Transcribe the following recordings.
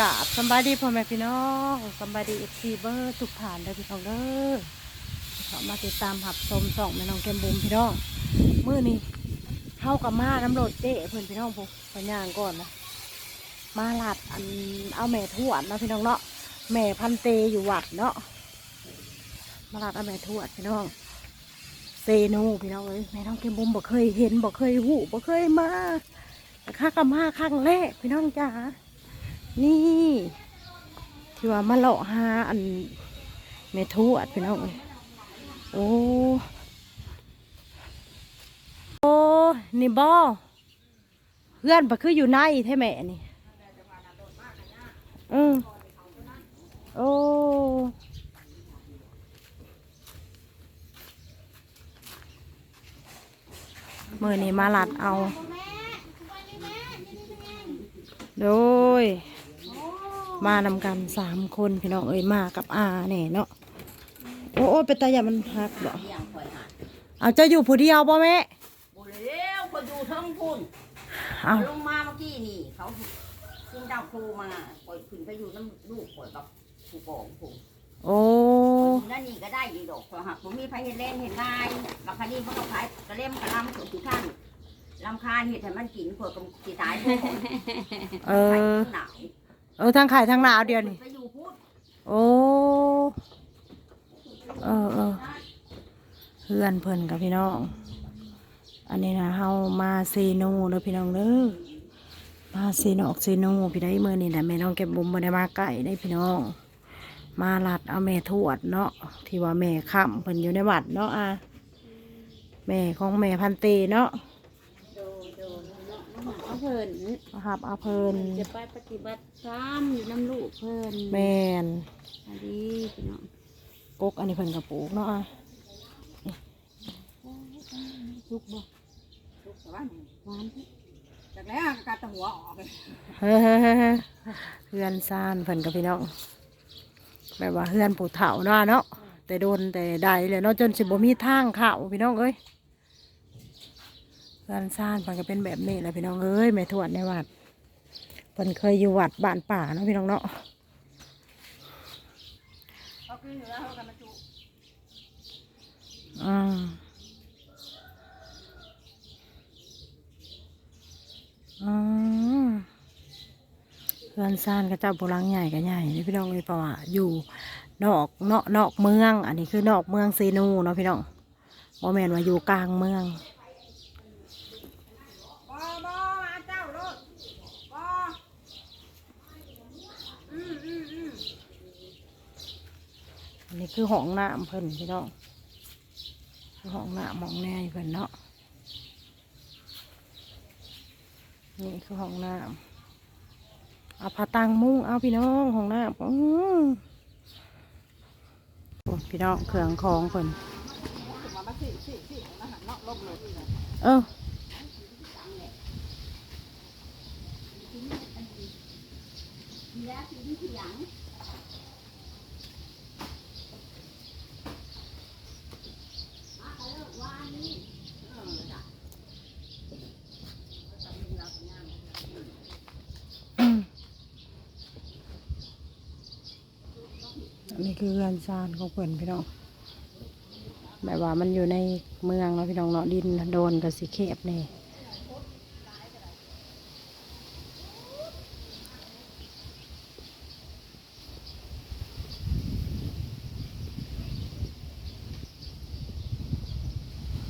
กาบสบายดีพ่อแม่พี่น้องสบายดีเอฟซีเบอร์ทุกฐานเลยพี่น้องเด้อเขามาติดตามหับชมส่องแม่น้องแกมบุมพี่น้องมื้อนี้เฮากับมาน้ำโหลดเต้เพื่อนพี่น้องพวกไปย่างก่อนนะมาหลาดอันเอาแม่ทวดนะพี่น้องเนาะแม่พันเตอยู่วัดเนาะมาหลาดเอาแม่ทวดพี่น้องเซโนพี่น้องเอ้ยแม่น้องแกมบุมบ่เคยเห็นบ่เคยหูบ่เคยมาแต่ข้าก็มาครั้งแรกพี่น้องจ๋า นี่ที่ว่ามาเลาะหาอันเมทูอัดพี่น้องเอ้ยโอ้โอ้นี่บอเพื่อนปะคืออยู่ในแท้แม่นี่อืมโอ้มือนี้มาลัดเอา โดย มานำกันสามคนพี่น้องเอ้ยมากับอาแน่เนาะโอ้โอ้เป็นตาอย่ามันพักบ่เลี้ยงข่อยหาเอาเจะอยู่ผู้เดียวบ่แม่บุเลี้ยวข่อยอยู่เทั้งพุ่นเอาลงมาเมื่อกี้นี่เขาขึ้นดาวครูมาข่อยขึ้นไปอยู่น้ำลูกข่อยกับผู้กองผู้โอ้นั่นนี่ก็ได้อีดอกข่อยหักผมมีไผเห็นเล่นเห็นนายบางครั้งเขาก็ขายกระเล่มกระลำถึงที่ข้างลำคาญเห็ดให้มันกินข่อยก็สิตายพวกเออหนาว เออทางไข่ทางหนาวเดียวนี่ไปอยู่พูดโอ้เออเออเพื่อนเพิ่นกับพี่น้อง อันนี้นะเฮามาเซโนเด้อพี่น้องเด้อมาเซโนออกเซโนพี่ได้เมื่อนี่แหละแม่น้องเก็บบุมมาได้มาไก่ได้พี่น้อง มาลัดเอาแม่ทวดเนาะที่ว่าแม่ค้ำเพิ่นอยู่ในวัดเนาะอะแม่ของแม่พันเตเนาะ เนาะมาหาเอาเพิ่นนะครับเอาเพิ่นจะไปปฏิบัติธรรมอยู่น้ำลูกเพิ่นแม่นอันนี้พี่น้องกกอันนี้เพิ่นกับปลูกเนาะอะลูกบ่ทุกสวัสดิ์หวานที่จากแล้วกาตะหัวออกเลยเฮ้ยเพื่อนซ่านเพิ่นกับพี่น้องแบบว่าเพื่อนปู่เฒ่าเนาะเนาะแต่โดนแต่ใดเลยเนาะจนสิบ่มีทางเข้าพี่น้องเอ้ย เพื่อนซ่านเพิ่นก็เป็นแบบนี้แหละพี่น้องเอ้ยแม่ทวดในวัดเพิ่นเคยอยู่วัดบ้านป่าเนาะพี่น้องเนาะเขาขึ้นอยู่แล้วเขากันมาจุอืมอืมเพื่อนซ่านก็เจ้าโบราณใหญ่ก็ใหญ่นี่พี่น้องเลยเพราะว่าอยู่นอกนอกนอกเมือง อันนี้คือนอกเมืองเซนูเนาะพี่น้องโมแมนว่าอยู่กลางเมือง บอบอมาเจ้าโลดบออืมอืมอืม อันนี้คือห้องน้ำเพิ่นพี่น้องคือห้องน้ำห้องแน่เพิ่นเนาะนี่คือห้องน้ำเอาผ้าตังมุ้งเอาพี่น้องห้องน้ำอือพี่น้องเครื่องของเพิ่นเอออื คือเรือนซานของเพิ่นพี่น้องแบบว่ามันอยู่ในเมืองเนาะพี่น้องเนาะดินโดนกับสีเคบเนี่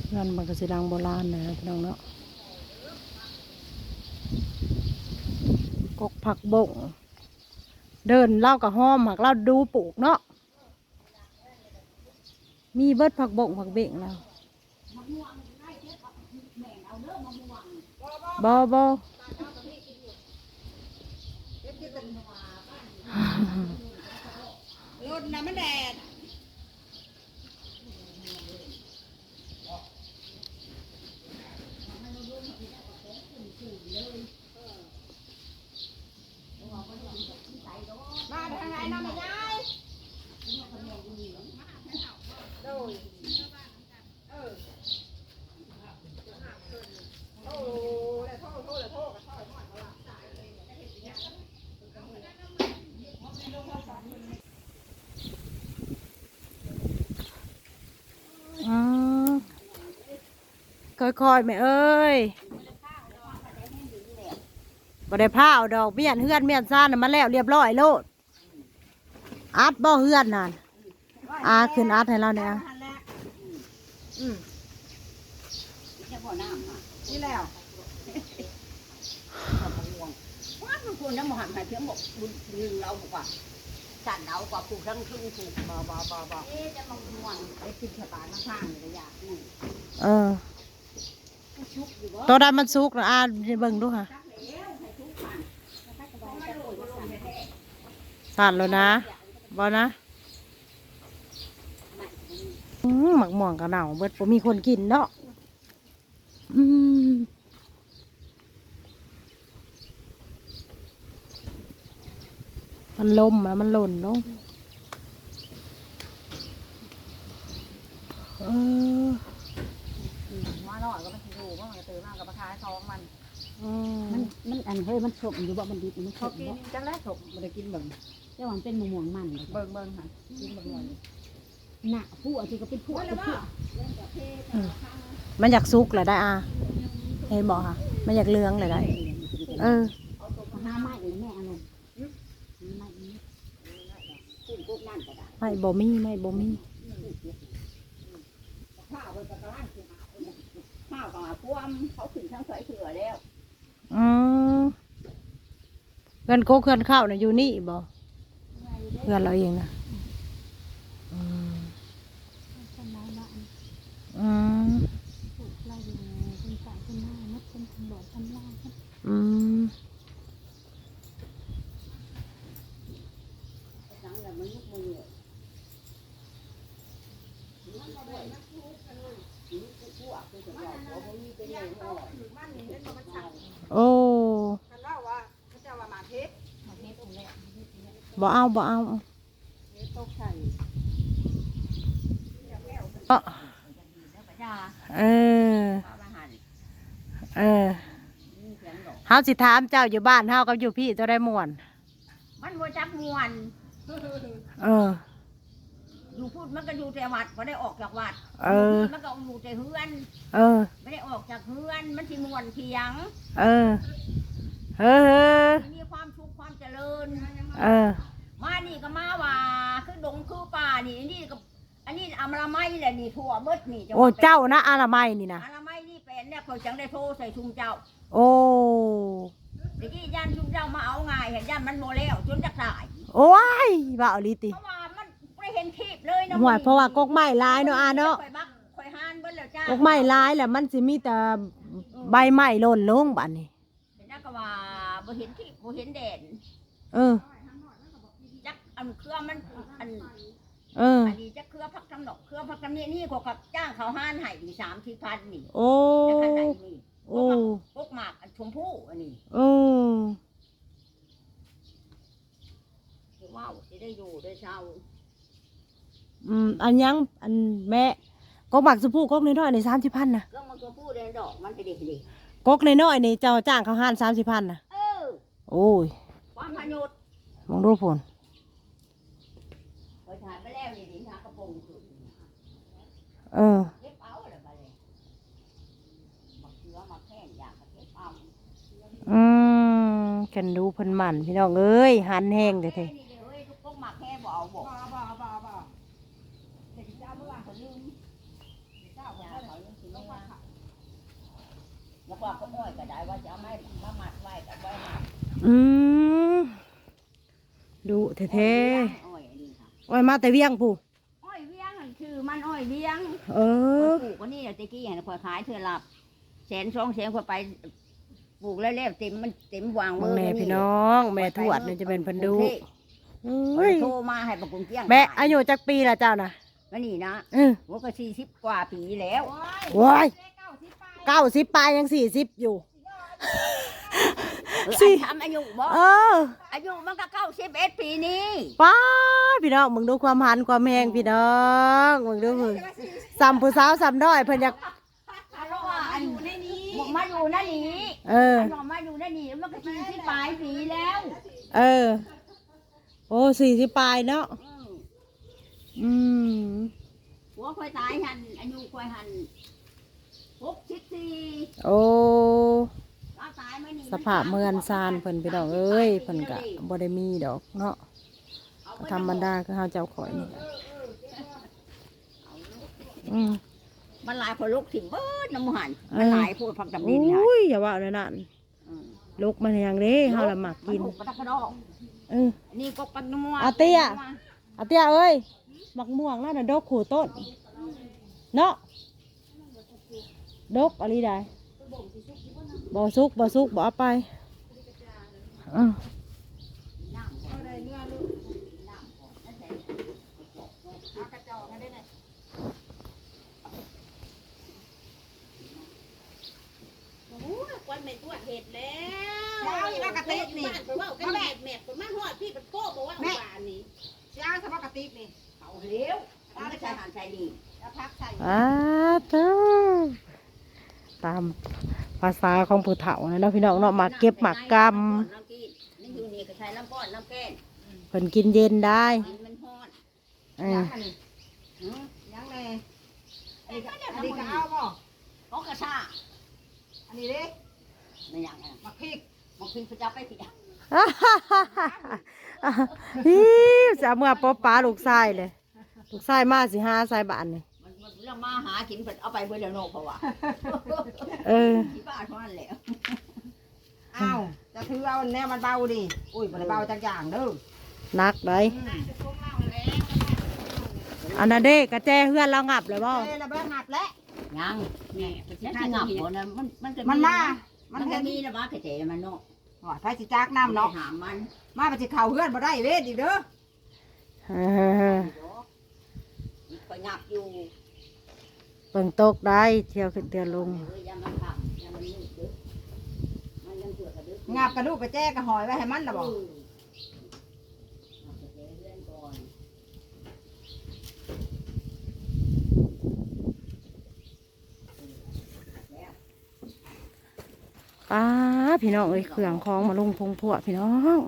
เรือนมันก็สีดังโบราณเลยนะพี่น้องเนาะกกผักบงเดินเล่ากับห้อมหักเล่าดูปลูกเนาะ มีเบิดผักบงผักเบ่งแล้วบอบอรถน้ำมันแดดมาทางไหนน้ำไม่ได้โดยเออโอ้แล้วโทษโทษแล้วโทษกับโทษหมดแล้วล่ะ ค่อยๆแม่เอ้ยบ่ได้ผ้าเอาดอกเมียนเฮือนเมียนซ่านน่ะมันแล้วเรียบร้อยโลดอัดบ่เฮือนนั่นอาขึ้นอัดให้เราเนี่ยอืมจะบ่น้ำอะนี่แล้วเราบ่ง่วงว่ามันควรน้ำมันให้เพียงบอกบุญดึงเราบอกว่าสั่นเอากว่าปลูกทั้งครึ่งปลูกบ่บ่บ่บ่เอ๊ะจะมาง่วงไอ้ติดชะตาข้างๆเลยอยากนี่เออชุกอยู่บ่ ตัวใดมันสุกนะอาเบิ่งดูค่ะจักแล้วให้ชุกมันถ้าสบายจะโดดลงแท้สั่นแล้วนะบ่นะอืมหมักม่วงกระเหน่าเบิดบ่มีคนกินเนาะอืมมันลมแล้วมันหล่นลงเออๆว่าน้อยก็ อืมมันมันอันเฮ้ยมันสมอยู่บ่มันดิบมันสเขามกินบ่จังแล้วถกบ่ได้กินเบิ่งแต่ว่ามันเป็นมะม่วงมันเลยเบิ่งเบิ่งค่ะกินเบิ่งหน่อยหน้าผู้อันที่ก็เป็นผู้เป็นผู้มันอยากสุกเลยได้อาเห็นบอกค่ะ มันอยากเหลืองเลยได้ เออ หาไม้เลยแม่อันนั้นไม้นี้ขึ้นพวกนั่นก็ได้ไม่บ่มีไม่บ่มีข้าวเบิ่งกระลังสิหาข้าวก็พวมเขาขึ้นทั้งสวยเสือแล้ว อืมเงินโกเงินข้าวน่ะอยู่นี่บ่เงินเราเองนะอืม คนร้ายบ้าน อืม ถูกไล่อยู่คนตายคนหน้ามัดคนทำบ่อทำลาย อืม จังแล้วมันยุกมือมันก็ได้นักทุกข์กันเลยพวกคือจะบอกว่าบ่มีเป็นเลยหน่อย โอ้ บ่เอาบ่เอาเออจ้าเออข้าวอาหารเออนี่เสียงดอกเฮาสิถามเจ้าอยู่บ้านเฮากับอยู่พี่เจ้าได้ม่วน มันบ่จักมวนเอออยู่พูดมันก็อยู่แต่วัดบ่ได้ออกจากวัด เออ มันก็อยู่แต่เฮือน เออไม่ได้ออกจากเฮือนมันสิมวนเพียง เออเออมีความสุขความเจ ริญ เออ มานี่ก็มาว่าคือดงคือป่านี่อันนี่ก็ อันนี้อมรามัยแหละนี่ทั่วเบิดนี่โอ้เจ้านะอาละไมนี่นะอมรามัยนี่เป็นเนี่ยเขาจังได้โทรใส่ชุมเจ้าโอ้ตะกี้ย่านชุมเจ้ามาเอาง่ายเห็นย่านมันโมแล้วจนจะตายโอ้ยบ่เอาลิติเพราะว่ามันไม่เห็นคลิปเลยนะหวยเพราะว่ากกไม้ลายเนาะอาเนาะข่อยบักข่อยหานเบิดแล้วจ้ากกไม้ลายแหละมันสิมีแต่ใบไม้หล่นลงบัดนี้เห็นนะก็ว่าบ่เห็นคลิปบ่เห็นแดด เออ จักอันเครือมันอันเออ อันนี้จะเครือพักกำหนกเครือพักกำนี้นี่ก็กับจ้างเขาห้านให้ดีสามที่พันนี่โอ้จะขนาดนี้โอ้พวกหมากอันชมพู่อันนี้โอ้ว้าวจะได้อยู่ได้เช่าอืมอันยังอันแม่กกหมักสุพูกกน้อยๆในสามสิบพันนะเครื่องมันชมพู่เดนดอกมันจะเด็กดีกกน้อยๆในเจ้าจ้างเขาห้านสามสิบพันนะเออโอ้ย ความพยศมองดูผลเคยถ่ายไปแล้วนี่ดิทากระโปรงขึ้นเออเก็บเอาอะไรไปเลยมักเชื้อมักแห้งอยากจะเก็บเอาอืมกันดูเพิ่นหมันพี่น้องเอ้ยหันแห้งเด้อเถเฮ้อะยนี่เดี๋ยวเฮ้ยทุกพวกหมักแห้งบ่เอาบ่บ่บ่บ่บ่เดี๋ยวเจ้าเมื่อวานเขาลืมเจ้าเขาเขาลืมสิไม่ว่าแล้วก็ก็อ้อยก็ได้ว่าจะเอาไม้มามัดไว้กับไว้มัดอืม ดูเท่อ้อยอันนี้ค่ะๆโอ้ยมาแต่เวียงผู้อ้อยเวียงนั่นคือมันอ้อยเวียงเอปอลูกวันนี้ตะกี้เห็นข่อยขายเธอหลับแสนสองแสนข่อยไปปลูกแล้วแล้วเต็มมันเต็มวางมึมืงอแม่นี่พี่น้อง แม่ทวดนี่จะเป็นเพันดูเฮ้เอ้ยโทรมาให้ประกุงเกี้ยงแม่อายุจักปีละเจ้านะวันนี้นะเออหัวก็สี่สิบกว่าปีแล้ว ว้ายเก้าสิบปลายยังสี่สิบอยู่ เออสี่อันทำอายุบ่เออ อายุมันก็เก้าสิบเอ็ดปีนี้ป้าดพี่น้องมึงดูความหันความแหงพี่น้องมึงดูมึงซ้ำผู้สาวซ้ำน้อยเพิ่นอยากเพราะว่าอันอยู่ในนี้มาอยู่นั่นนี่เอออันออกมาอยู่นั่นนี่มันก็สี่สิบปลายปีแล้วเออ โอ้สี่สิบปลายเนาะอืมอืมหัวควายตายหันอายุควายหันหกสิบสี่โอ้ สภาพเมือนซานเพิ่นพี่น้องเอ้ยเพิ่นก็บ่ได้มีดอกเนาะธรรมดาคือเฮาเจ้าข่อยนี่อืมมันหลายพอลูกถิ่มเบิดน้ำหันเออมันหลายพูดพักดำดินค่ะอุ้ยอย่าว่าเลยนั่นลูกมันยังเด้เฮาละมักกินมัปลาตะกระดอกเอออันนี่ก็ปันนัวอาเตี้ยอาเตี้ยเอ้ยมักม่วงนั่นน่ะดอกขู่ต้นเนาะดอกอะไรได้ บ่สุกบ่สุกบ่เอาไปอือวันไม่ตัวเห็ดแล้วเช้าอีกแล้วกระติกนี่บ้านเว่ากันแม่แม่คนมาหอดพี่เป็นโก้บอกว่าเอาบ้านนี้เช้าสมากระติกนี่เอาเลี้ยวตาไม่ใช่หันใจดีแล้วพักใส่อ่าเจ้าตาม ภาษาของผู้เฒ่าเนาะพี่น้องเนาะมาเก็บหมากกน้ำกินนี่อยู่นี่ก็ใช้น้ำก้อนน้ำแกงำเพิ่นกินเย็นได้กินมันฮอดเออยังไงอันนี้ก็อันนี้ก็เอาบ่เขากระซ่าอันนี้เด้ไม่ยังไงมักพริกบางทีพระเจ้าไปผิดฮิวจะเอามื่อป๊อปป้าลูกชายเลย ลูกชายมาสิหาใส่บ้านนี่มันมัน เรื่องมาหากินเพิ่นเอาไปเบอร์เดโนเพราะว่าเออที่บ้านเท่านั้นแหละเอาจะถือเอาแนวมันเบาดิอุ้ยบ่ได้เบาจักอย่างเด้อนักเลยอันนั้นเด้กระแจเฮือนเรางับเลยบ่เอ้ยระเบิดหับแล้วยังนี่มันจะงับหัวนะมันมันก็มันมา มัมันนก็เห็นมีนะบ้าเกษมันเนาะว่าไผสิจักน้ำเนาะถามมัน มาไปสิเข้าเฮือนบ่ได้เว้ยอีกเด้อเออไปงับอยู่ เบิ่งตกได้เที่ยวขึ้นเตือนลงเออยังมันทำยังมันนึกดึกมันยังเสือกกระดึกงับกระดูกกระแจกระหอยไว้ให้มันล่ะบ่ป้าพี่น้องเอ้ยเครื่องคองมาลงพงพวพี่น้อง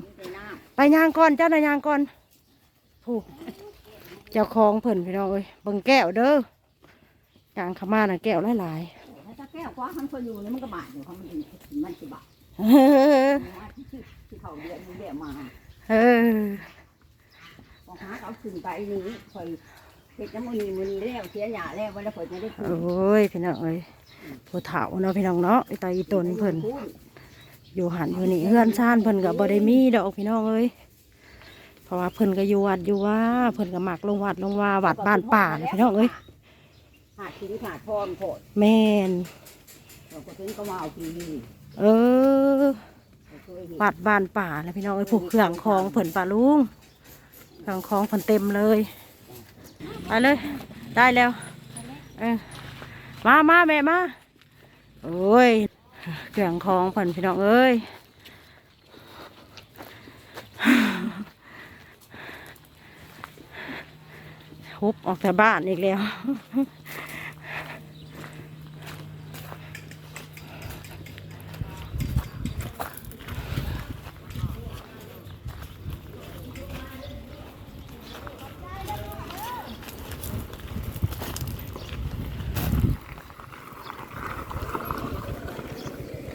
ไปยางก่อนเจ้านายยางก่อนผู้เจ้าของเพิ่นพี่น้องเอ้ยเบิ่งแก้วเด้อ ยางขมาน่ะแก้วหลายถ้าแก้วคว้ามันพออยู่นี่มันก็บาดอยู่เขามันมันสิบาดๆเฮ้อที่เขาเรียนเรียนมาเออพอหาเขาขึ้นไปนี่คอยเฮ็ดน้ำมันนี่มันแล้วเสียหยาแล้ววันละฝนจะได้โอ้ยพี่น้องเอ้ยผู้เฒ่าเนาะพี่น้องเนาะไอ้ตาอีตนเพิ่นอยู่หันอยู่นี่เฮือนซ่านเพิ่นก็บ่ได้มีดอกพี่น้องเอ้ยเพราะว่าเพิ่นก็อยู่วัดอยู่ว่าเพิ่นก็มักลงวัดลงว่าวัดบ้านป่าเลยพี่น้องเอ้ย ขาดทิ้งขาดพรโผดแม่นเราก็ถึงก็มาเอาทีนี่เออเคยเห็นวัดบ้านป่าเลยพี่น้องเอ้ยผูกเครื่องคองเพิ่นป่าลุงเครื่องคองเพิ่นเต็มเลยไปเลย ได้แล้วเออมามาแม่มาโอ้ยเครื่องคองเพิ่นพี่น้องเอ้ยฮุบออกจากบ้านอีกแล้ว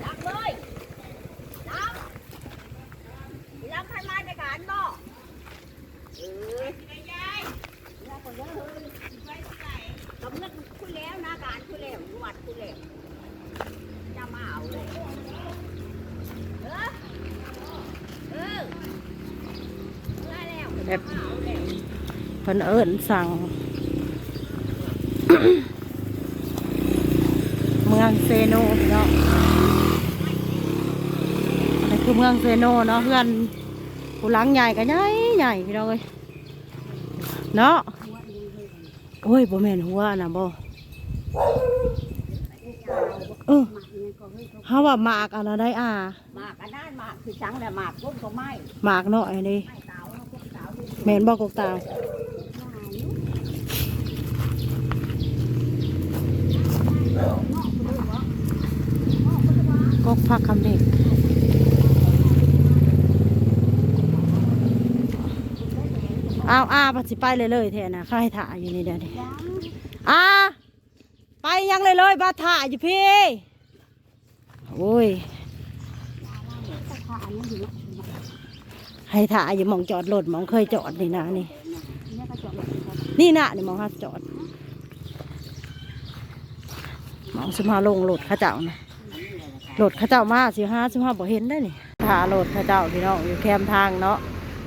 รับเลยรับรับใครมาในการบ่เออแล้วคนเยอะเลยสำนึกคุณแล้วนะการคุณแล้ววัดคุณแล้วจะมาเอาเลยเออเออเมื่อ แล้วแบบมาเอาแล้วเพิ่นเอิ้นสั่ง เมืองเซโนพี่น้องอันนี้คือเมืองเซโนเนาะเพื่อนผู้หลังใหญ่กันใหญ่ใหญ่พี่น้องเอ้ยเนาะโอ้ยบ่แม่นหัวนะบ่เออเฮาว่าหมากอันนั้นได้อ่าหมากอันนั้นหมากคือจังแต่หมากก้นก็ไม่หมากน้อยนี่ไม่เตาเนาะพวกเตาที่ แมนบ่กกตาวกกพักคำเด็กอ้าวอาปัสิไปเลยเลยแทนะข้าให้ถ่ายอยู่นี่เดี๋ยวนี้อาไปยังเลยเลยบาถ่ายอยู่พี่โอ้ย ให้ถ่ายอยู่มองจอดรถมองเคยจอดนี่นะนี่นี่ยก็จอดรถครับนี่นะนี่มองห้าจอดมองสิมาลงรถข้าเจ้านะรถข้าเจ้ามาสิห้าสิห้าบ่เห็นได้นี่ถ่ารถข้าเจ้าพี่น้องอยู่แคมทางเนาะ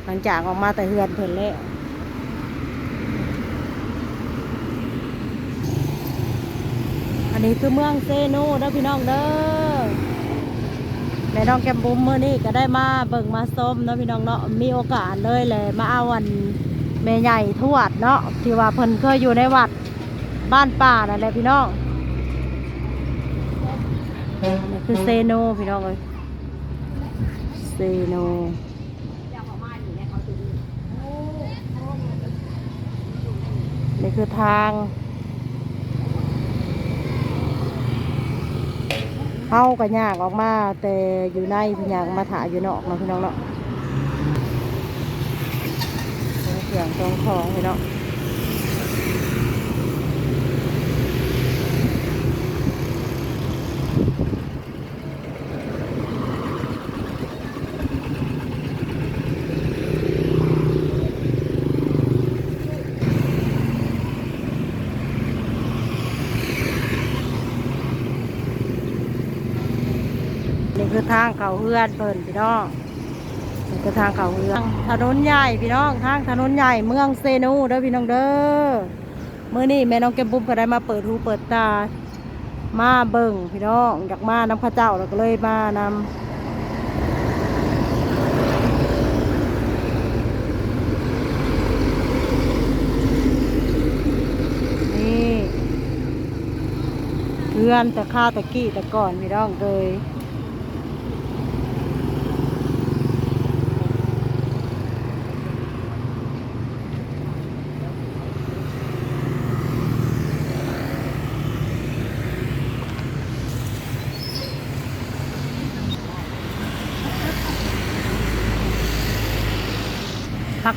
หลังจากออกมาแต่เฮือนเพิ่นแล้วอันนี้คือเมืองเซโนเด้อพี่น้องเด้อ แม่น้องแกมบุ้มเมื่อนี้ก็ได้มาเบิ่งมาส้มเนาะพี่น้องเนาะมีโอกาสเลยแหละมาเอาวันแม่ใหญ่ทวดเนาะที่ว่าเพิ่นเคยอยู่ในวัดบ้านป่านั่นแหละพี่น้องนี่คือเซโนพี่น้องเลยเซโนนี่คือทาง เฮาก็ยากออกมา แต่อยู่ในพี่ยางมาถ่ายอยู่นอกเนาะพี่น้องเนาะเสียงตรงของพี่น้องนี่ คือทางเขาเฮือนเพิ่นพี่น้องนี่ก็ทางเขาเมืองถนนใหญ่พี่น้องทางถนนใหญ่เมืองเซนูเด้อพี่น้องเด้อเมื่อนี้แม่น้องแก้มบุ้มก็ได้มาเปิดหูเปิดตา มาเบิ่งพี่น้องอยากมานำข้าเจ้าแล้วก็เลยมานำนี่เพื่อนแต่ข้าวตะกี้แต่ก่อนพี่น้องเลย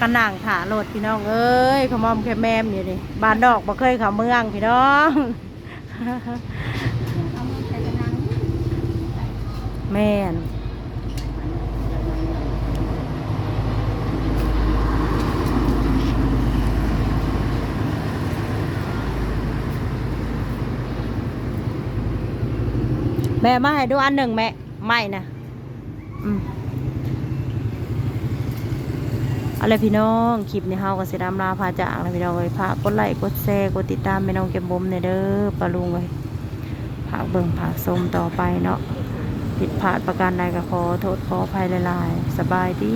กกันนั่งถาโหลดพี่น้องเอ้ยขมอมแค่แมมอยู่นี่บ้านดอกบ่เคยเข้าเมืองพี่น้องแม่นแม่มาให้ดูอันหนึ่งแม่ไม่นะอืม เอาละพี่น้อง คลิปนี้เฮากับเสดามลาพาจากแล้วพี่น้องเอ้ยพากกดไลค์กดแชร์กดติดตามแม่น้องเก็บบ่มในเด้อปลาลุงเอ้ยพากเบิ่งพากชมต่อไปเนาะผิดพลาดประการใดก็ขอโทษขออภัยหลายๆ สบายดี